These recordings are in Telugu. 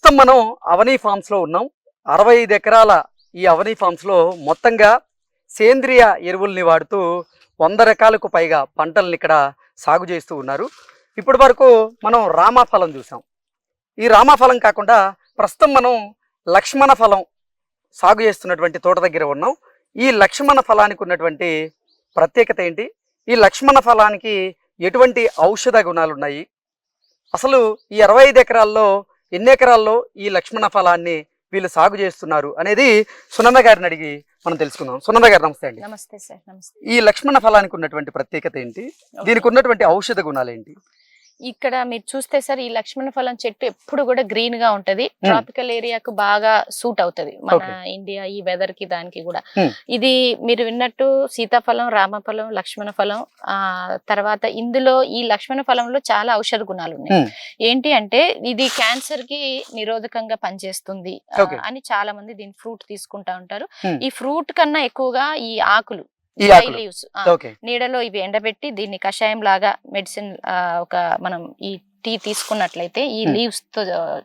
ప్రస్తుతం మనం అవనీ ఫామ్స్లో ఉన్నాం. అరవై ఐదు ఎకరాల ఈ అవనీ ఫామ్స్లో మొత్తంగా సేంద్రియ ఎరువుల్ని వాడుతూ వంద రకాలకు పైగా పంటల్ని ఇక్కడ సాగు చేస్తూ ఉన్నారు. ఇప్పటి వరకు మనం రామాఫలం చూసాం. ఈ రామాఫలం కాకుండా ప్రస్తుతం మనం లక్ష్మణ ఫలం సాగు చేస్తున్నటువంటి తోట దగ్గర ఉన్నాం. ఈ లక్ష్మణ ఫలానికి ఉన్నటువంటి ప్రత్యేకత ఏంటి? ఈ లక్ష్మణ ఫలానికి ఎటువంటి ఔషధ గుణాలు ఉన్నాయి అసలు ఈ అరవై ఐదు ఎకరాల్లో ఎన్ని ఎకరాల్లో ఈ లక్ష్మణ ఫలాన్ని వీళ్ళు సాగు చేస్తున్నారు అనేది సునంద గారిని అడిగి మనం తెలుసుకుందాం. సునంద గారు నమస్తే అండి. నమస్తే సార్ నమస్తే. ఈ లక్ష్మణ ఫలానికి ఉన్నటువంటి ప్రత్యేకత ఏంటి? దీనికి ఉన్నటువంటి ఔషధ గుణాలు ఏంటి? ఇక్కడ మీరు చూస్తే సార్ ఈ లక్ష్మణ ఫలం చెట్టు ఎప్పుడు కూడా గ్రీన్గా ఉంటది ట్రాపికల్ ఏరియాకు బాగా సూట్ అవుతది మన. ఇండియా ఈ వెదర్కి దానికి కూడా Hmm. ఇది మీరు విన్నట్టు సీతాఫలం రామఫలం లక్ష్మణ ఫలం ఆ తర్వాత ఇందులో ఈ లక్ష్మణ ఫలంలో చాలా ఔషధ గుణాలు ఉన్నాయి Hmm. ఏంటి అంటే ఇది క్యాన్సర్కి నిరోధకంగా పనిచేస్తుంది. అని చాలా మంది దీని ఫ్రూట్ తీసుకుంటా ఉంటారు Hmm. ఈ ఫ్రూట్ కన్నా ఎక్కువగా ఈ ఆకులు ఈ ఓకే నీడలో ఇవి ఎండబెట్టి దీన్ని కషాయం లాగా మెడిసిన్ ఒక మనం ఈ టీ తీసుకున్నట్లయితే ఈ. లీవ్స్తో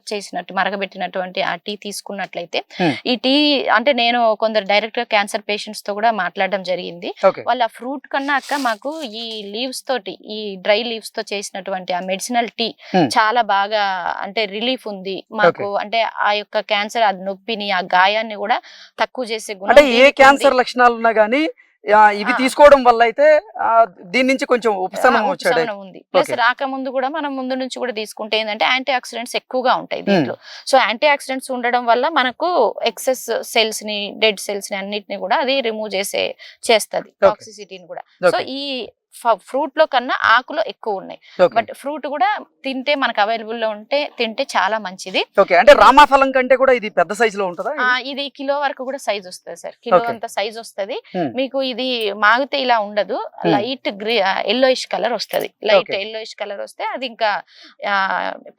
చేసినట్టు మరగబెట్టినటువంటి ఆ టీ తీసుకున్నట్లయితే. ఈ టీ అంటే నేను కొందరు డైరెక్ట్గా క్యాన్సర్ పేషెంట్స్తో కూడా మాట్లాడడం జరిగింది వాళ్ళ ఫ్రూట్ కన్నా అక్క మాకు ఈ లీవ్స్ తోటి ఈ డ్రై లీవ్స్తో చేసినటువంటి ఆ మెడిసినల్ టీ. చాలా బాగా అంటే రిలీఫ్ ఉంది మాకు అంటే ఆ యొక్క క్యాన్సర్ ఆ నొప్పిని ఆ గాయాన్ని కూడా తక్కువ చేసే ఏ. క్యాన్సర్ లక్షణాలు ఉన్నా గానీ ఇవి. తీసుకోవడం వల్ల అయితే దీని నుంచి కొంచెం ఉపశమనం వచ్చాడు ఉంది ప్లస్. రాకముందు కూడా మనం ముందు నుంచి కూడా తీసుకుంటే ఏంటంటే యాంటీ ఆక్సిడెంట్స్ ఎక్కువగా ఉంటాయి దీంట్లో సో యాంటీ ఆక్సిడెంట్స్ ఉండడం వల్ల మనకు ఎక్సెస్ సెల్స్ని డెడ్ సెల్స్ని అన్నిటిని కూడా అది రిమూవ్ చేసే చేస్తది. టాక్సిసిటీని కూడా సో ఈ ఫ్రూట్లో కన్నా ఆకులో ఎక్కువ ఉన్నాయి బట్ ఫ్రూట్ కూడా తింటే మనకు అవైలబుల్లో ఉంటే తింటే చాలా మంచిది. ఓకే. అంటే రామాఫలం కంటే కూడా ఇది పెద్ద సైజు లో ఉంటుందా ఇది? కిలో వరకు కూడా సైజ్ వస్తుంది సార్. కిలో. అంత సైజ్ వస్తుంది. మీకు ఇది మాగితే ఇలా ఉండదు. లైట్ గ్రీ ఎల్లోయిష్ కలర్ వస్తుంది. లైట్. ఎల్లోయిష్ కలర్ వస్తే అది ఇంకా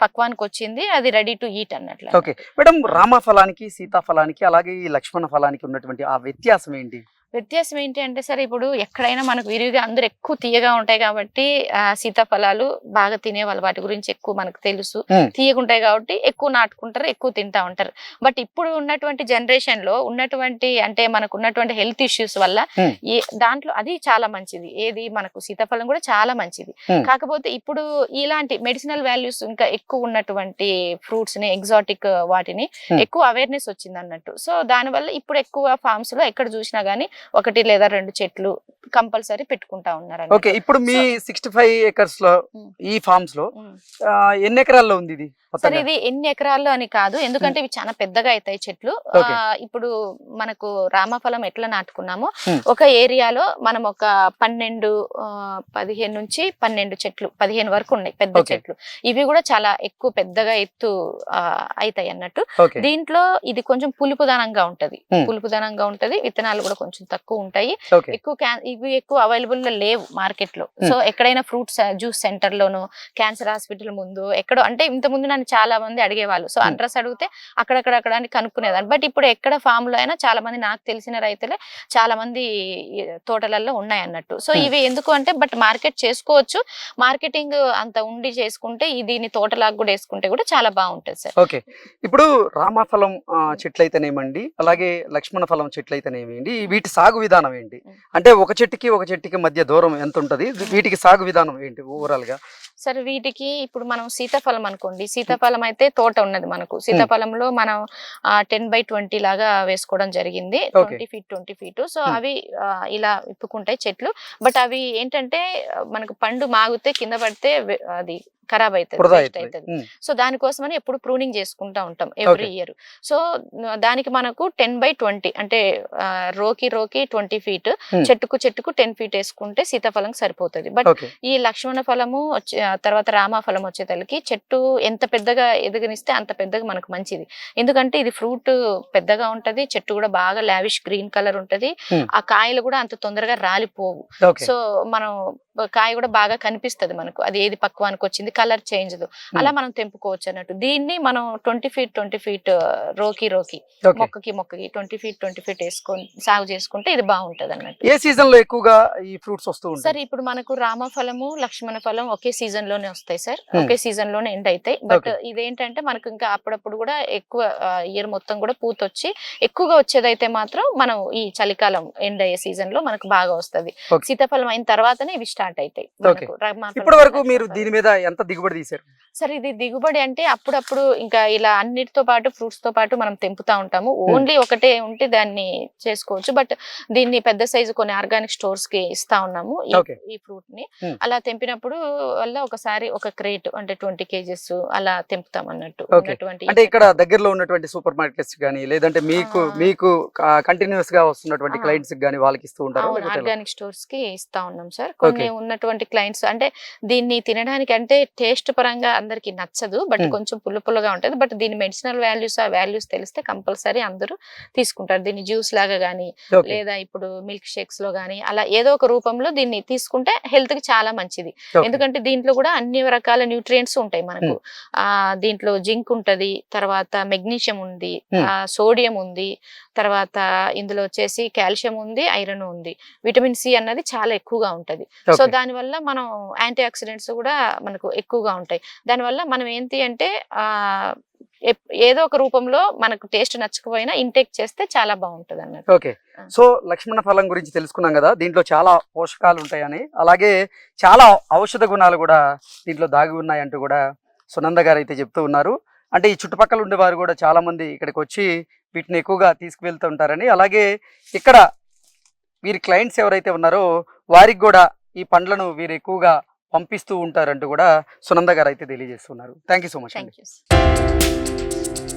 పక్వానికి వచ్చింది. అది రెడీ టు ఈట్ అన్నట్లు. ఓకే. మేడం రామఫలానికి సీతాఫలానికి అలాగే ఈ లక్ష్మణ ఫలానికి ఉన్నటువంటి ఆ వ్యత్యాసం ఏంటి వ్యత్యాసం ఏంటి అంటే సార్ ఇప్పుడు ఎక్కడైనా మనకు విరివిగా అందరూ ఎక్కువ తీయగా ఉంటాయి కాబట్టి ఆ, సీతాఫలాలు బాగా తినేవాళ్ళు వాటి గురించి ఎక్కువ మనకు తెలుసు. తీయగుంటాయి కాబట్టి ఎక్కువ నాటుకుంటారు ఎక్కువ తింటా ఉంటారు బట్ ఇప్పుడు ఉన్నటువంటి జనరేషన్లో ఉన్నటువంటి అంటే మనకు ఉన్నటువంటి హెల్త్ ఇష్యూస్ వల్ల. ఏ దాంట్లో అది చాలా మంచిది ఏది మనకు సీతాఫలం కూడా చాలా మంచిది. కాకపోతే ఇప్పుడు ఇలాంటి మెడిసినల్ వాల్యూస్ ఇంకా ఎక్కువ ఉన్నటువంటి ఫ్రూట్స్ని ఎగ్జాటిక్ వాటిని. ఎక్కువ అవేర్నెస్ వచ్చింది అన్నట్టు సో దానివల్ల ఇప్పుడు ఎక్కువ ఫార్మ్స్లో ఎక్కడ చూసినా గానీ ఒకటి లేదా రెండు చెట్లు కంపల్సరీ పెట్టుకుంటా ఉన్నారు. ఓకే ఇప్పుడు మీ సిక్స్టీ ఫైవ్ ఎకర్స్లో. ఈ ఫార్మ్స్లో ఎన్ని ఎకరాల్లో ఉంది ఇది సరే? ఇది ఎన్ని ఎకరాల్లో అని కాదు ఎందుకంటే ఇవి చాలా పెద్దగా అవుతాయి చెట్లు ఇప్పుడు మనకు రామఫలం ఎట్లా నాటుకున్నామో. ఒక ఏరియాలో మనం ఒక పన్నెండు పదిహేను నుంచి పన్నెండు చెట్లు పదిహేను వరకు ఉన్నాయి పెద్ద. చెట్లు ఇవి కూడా చాలా ఎక్కువ పెద్దగా ఎత్తు అవుతాయి అన్నట్టు దీంట్లో ఇది కొంచెం పులుపుదనంగా ఉంటది. పులుపుదనంగా ఉంటది విత్తనాలు కూడా కొంచెం తక్కువ ఉంటాయి ఎక్కువ ఇవి ఎక్కువ అవైలబుల్గా లేవు మార్కెట్లో సో ఎక్కడైనా ఫ్రూట్స్ జ్యూస్ సెంటర్ లోను క్యాన్సర్ హాస్పిటల్ ముందు ఎక్కడో అంటే ఇంత ముందు నన్ను చాలా మంది అడిగేవాళ్ళు. So Hmm. అడ్రస్ అడిగితే అక్కడక్కడ అక్కడ అని కనుక్కునేదాన్ని. బట్ ఇప్పుడు ఎక్కడ ఫామ్లో అయినా చాలా మంది నాకు తెలిసిన రైతులే చాలా మంది తోటలలో ఉన్నాయి అన్నట్టు. So Hmm. ఇవి ఎందుకు అంటే బట్ మార్కెట్ చేసుకోవచ్చు. మార్కెటింగ్ అంత ఉండి చేసుకుంటే ఈ దీన్ని తోటలాగా కూడా వేసుకుంటే కూడా చాలా బాగుంటది సార్. ఓకే. ఇప్పుడు రామఫలం ఆ, చెట్లయితేనేమండి? అలాగే లక్ష్మణ ఫలం చెట్లయితేనేమండి వీటి సాగు విధానం ఏంటి. అంటే ఒక చెట్టుకి ఒక చెట్టుకి మధ్య దూరం ఎంత ఉంటది వీటికి సాగు విధానం ఏంటి ఓవరాల్గా సరే వీటికి ఇప్పుడు మనం సీతాఫలం అనుకోండి. సీతాఫలం అయితే తోట ఉన్నది మనకు. సీతాఫలంలో మనం టెన్ బై ట్వంటీ లాగా వేసుకోవడం జరిగింది. Twenty feet twenty feet. So. అవి ఇలా విప్పుకుంటాయి చెట్లు. బట్ అవి ఏంటంటే మనకు పండు మాగితే కింద పడితే అది ఖరాబ్ అవుతుంది. సో దానికోసమని ఎప్పుడు ప్రూనింగ్ చేసుకుంటా ఉంటాం ఎవ్రీ. ఇయర్. సో దానికి మనకు టెన్ బై ట్వంటీ అంటే రోకి రోకి ట్వంటీ ఫీట్. చెట్టుకు చెట్టుకు టెన్ ఫీట్ వేసుకుంటే సీతాఫలం సరిపోతుంది. బట్ ఈ లక్ష్మణ ఫలము తర్వాత రామ ఫలం వచ్చేతలకి చెట్టు ఎంత పెద్దగా ఎదగనిస్తే అంత పెద్దగా మనకు మంచిది. ఎందుకంటే ఇది ఫ్రూట్ పెద్దగా ఉంటది చెట్టు కూడా బాగా లావిష్ గ్రీన్ కలర్ ఉంటది. ఆ కాయలు కూడా అంత తొందరగా రాలిపోవు. సో మనం కాయ కూడా బాగా కనిపిస్తది మనకు. అది ఏది పక్వానికి వచ్చింది కలర్ చేంజ్ అలా మనం తెంపుకోవచ్చు అన్నట్టు. దీన్ని మనం ట్వంటీ ఫీట్ ట్వంటీ ఫీట్ రోకి రోకి మొక్కకి మొక్కకి ట్వంటీ ఫీట్ ట్వంటీ ఫీట్ వేసుకొని సాగు చేసుకుంటే ఇది బాగుంటది అన్నట్టు. ఏ సీజన్లో ఎక్కువగా ఈ ఫ్రూట్స్ వస్తూ సార్ ఇప్పుడు మనకు రామఫలము లక్ష్మణ ఫలం ఒకే సీజన్లోనే వస్తాయి సార్. ఒకే సీజన్లోనే ఎండ్ అవుతాయి బట్. ఇదేంటంటే మనకు ఇంకా అప్పుడప్పుడు కూడా ఎక్కువ ఇయర్ మొత్తం కూడా పూత వచ్చి ఎక్కువగా వచ్చేదైతే మాత్రం మనం ఈ చలికాలం ఎండ్ అయ్యే సీజన్లో మనకు బాగా వస్తది. సీతాఫలం అయిన తర్వాతనే ఇవి స్టార్ట్ అవుతాయి. మనకు రామఫలం, ఇప్పటి వరకు మీరు దీని మీద ఎంత దిగుబడి తీశారు సార్ ఇది దిగుబడి అంటే అప్పుడప్పుడు ఇంకా ఇలా అన్నిటితో పాటు ఫ్రూట్స్తో పాటు మనం తెంపుతా ఉంటాము ఓన్లీ ఒకటే ఉంటే దాన్ని చేసుకోవచ్చు బట్ దీన్ని పెద్ద సైజు కొన్ని ఆర్గానిక్ స్టోర్స్కి ఇస్తా ఉన్నాము ఈ- ఫ్రూట్ని Hmm. అలా తెంపినప్పుడు వల్ల ఒకసారి ఒక క్రేట్ అంటే ట్వంటీ కేజెస్ అలా తెంపుతాం అన్నట్టు అంటే ఇక్కడ దగ్గరలో ఉన్నటువంటి సూపర్ మార్కెట్స్ కానీ లేదంటే మీకు. మీకు కంటిన్యూస్గా వస్తున్నటువంటి. క్లయింట్స్ కానీ వాళ్ళకి ఇస్తూ ఉంటారు? ఆర్గానిక్ స్టోర్స్కి ఇస్తా ఉన్నాం సార్ కొన్ని. ఉన్నటువంటి క్లయింట్స్ అంటే దీన్ని తినడానికి అంటే టేస్ట్ పరంగా అందరికి నచ్చదు బట్. కొంచెం పుల్ల పుల్లగా ఉంటది బట్ దీని మెడిసినల్ వాల్యూస్ ఆ వాల్యూస్ తెలిస్తే కంపల్సరీ అందరూ తీసుకుంటారు దీన్ని జ్యూస్ లాగా గానీ. లేదా ఇప్పుడు మిల్క్ షేక్స్లో గానీ అలా ఏదో ఒక రూపంలో దీన్ని తీసుకుంటే హెల్త్కి చాలా మంచిది. ఎందుకంటే దీంట్లో కూడా అన్ని రకాల న్యూట్రియంట్స్ ఉంటాయి మనకు ఆ దీంట్లో జింక్ ఉంటది తర్వాత మెగ్నీషియం ఉంది. ఆ సోడియం ఉంది తర్వాత ఇందులో వచ్చేసి కాల్షియం ఉంది ఐరన్ ఉంది విటమిన్ సి అన్నది చాలా ఎక్కువగా ఉంటది సో. దానివల్ల మనం యాంటీ ఆక్సిడెంట్స్ కూడా మనకు ఎక్కువగా ఉంటాయి దానివల్ల మనం ఏంటి అంటే ఏదో ఒక రూపంలో మనకు టేస్ట్ నచ్చకపోయినా ఇంటేక్ చేస్తే చాలా బాగుంటది అన్నట్టు ఓకే. సో లక్ష్మణ ఫలం గురించి తెలుసుకున్నాం కదా దీంట్లో చాలా పోషకాలు ఉంటాయని అలాగే చాలా ఔషధ గుణాలు కూడా దీంట్లో దాగి ఉన్నాయంటూ కూడా సునంద గారు అయితే చెప్తూ ఉన్నారు. అంటే ఈ చుట్టుపక్కల ఉండే వారు కూడా చాలా మంది ఇక్కడికి వచ్చి వీటిని ఎక్కువగా తీసుకువెళ్తూ ఉంటారని. అలాగే ఇక్కడ వీరి క్లయింట్స్ ఎవరైతే ఉన్నారో వారికి కూడా ఈ పండ్లను వీరు ఎక్కువగా పంపిస్తూ ఉంటారంటూ కూడా సునంద గారు అయితే తెలియజేస్తున్నారు. థ్యాంక్ యూ సో మచ్ అండి. Thank you